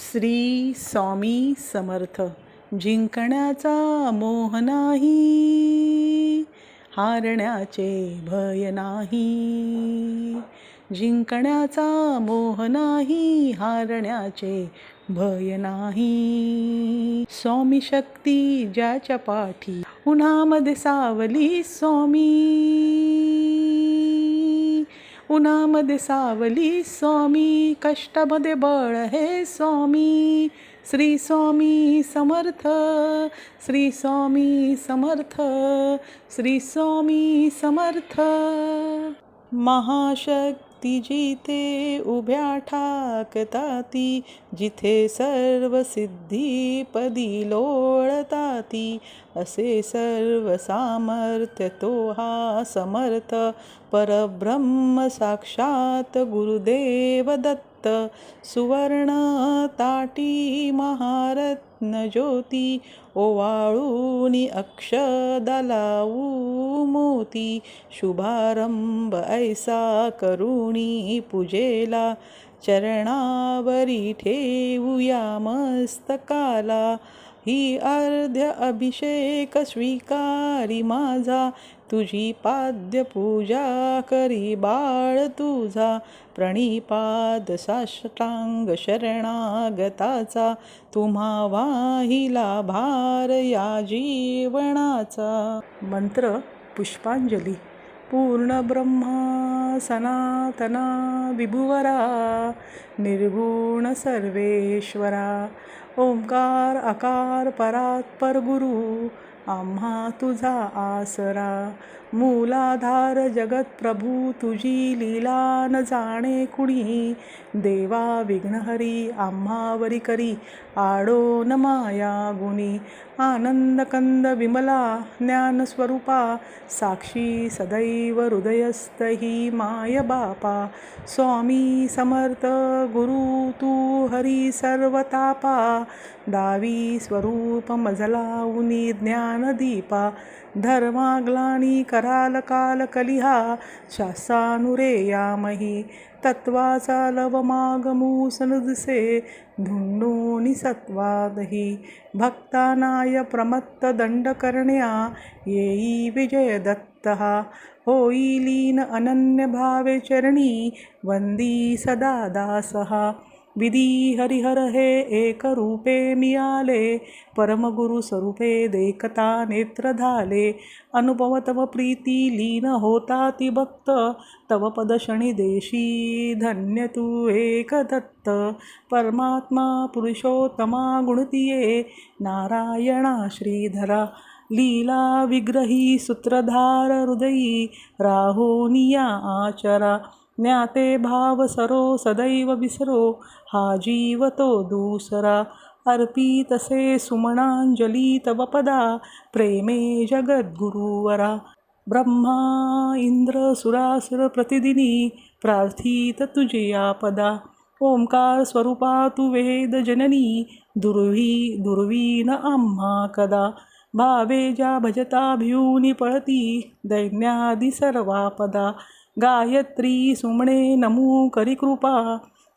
श्री स्वामी समर्थ. जिंकण्याचा मोह नाही हारण्याचे भय नाही. जिंकण्याचा मोह नाही हारण्याचे भय नाही. स्वामी शक्ती ज्याच्या पाठी उन्हामध्ये सावली स्वामी. उन्हामध्ये सावली स्वामी कष्टामध्ये बळ हे स्वामी. श्री स्वामी समर्थ श्री स्वामी समर्थ श्री स्वामी समर्थ. महाशक्ती जिथे उभ्या ठाकता ती जिथे सर्व सिद्धी पदी लोळताती असे सर्व सामर्थ्य तो हा समर्थ. परब्रह्म साक्षात गुरुदेव दत्त सुवर्ण ताटी महारत्न ज्योती ओवाळूनी अक्षदलाऊ मोती. शुभारंभ ऐसा करुणी पूजेला चरणावरी ठेवूया मस्तकाला. ही अर्ध्य अभिषेक स्वीकारी माझा. तुझी पाद्य पूजा करी बाळ तुझा. प्रणिपाद साष्टांग शरणागताचा. तुम्हा वाहिला भार या जीवनाचा. मंत्र पुष्पांजली. पूर्ण ब्रह्मा सनातना विभुवरा निर्गुण सर्वेश्वरा ओंकार अकार परात्पर गुरु आम्हा तुझा आसरा. मूलाधार जगत प्रभू तुझी लीला न जाणे कुणी देवा विघ्नहरी आम्हावरी करी आडो न माया गुणी. आनंद कंद विमला ज्ञानस्वरूपा साक्षी सदैव हृदयस्थ ही माय बापा. स्वामी समर्थ गुरु तू हरी सर्वतापा. दावी स्वरूप मजला उनी ज्ञानदीपा. धर्माग्लानी कराल काल कलिहा शासानुरेयामही तत्वाचा लवमागमूसनदिसे धुण्डोनि सत्वादही भक्तानाय प्रमत्त येई येयी विजयदत्तः होयी लीन अनन्यभावे चरणी वन्दी सदा दासः विधी हरिहर हे एक रूपे मियाले. परमगुरु स्वरूपे देखता नेत्र धाले. अनुभव तव प्रीती लीन होता ती भक्त. तव पदशणी देशी धन्य तू एक दत्त. परमात्मा पुरुषोत्तमा गुणतीये. नारायणा श्रीधरा लीला विग्रही सूत्रधार हृदयी. राहोनिया आचरा ज्ञाते भाव सरो सदैव विसरो हा जीव तो दूसरा। अर्पी तसे सुमनांजली तव पदा प्रेमे जगद्गुरुवरा। ब्रह्मा इंद्र सुरासुर प्रतिदिनी प्रार्थित तुझिया पदा ओंकार स्वरूपा तु वेद जननी दुर्वी दुर्वीन आम्हा कदा। भावे ज्या भजता भिऊनी पळती दैन्यादी सर्वापदा। गायत्री सुमणे नमू करी कृपा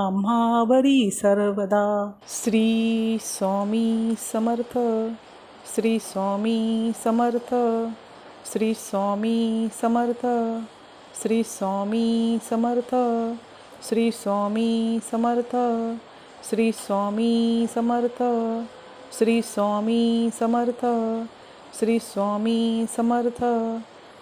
आम्हावरी सर्वदा। श्री स्वामी समर्थ श्री स्वामी समर्थ श्री स्वामी समर्थ श्री स्वामी समर्थ श्री स्वामी समर्थ श्री स्वामी समर्थ श्री स्वामी समर्थ श्री स्वामी समर्थ।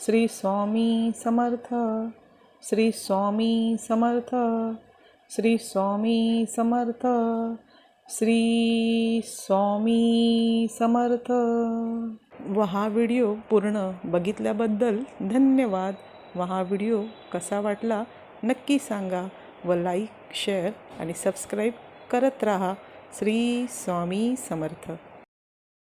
श्री स्वामी समर्थ श्री स्वामी समर्थ श्री स्वामी समर्थ श्री स्वामी समर्थ. व हा व्हिडिओ पूर्ण बघितल्याबद्दल धन्यवाद. व हा व्हिडिओ कसा वाटला नक्की सांगा व लाईक शेअर आणि सबस्क्राईब करत राहा. श्री स्वामी समर्थ.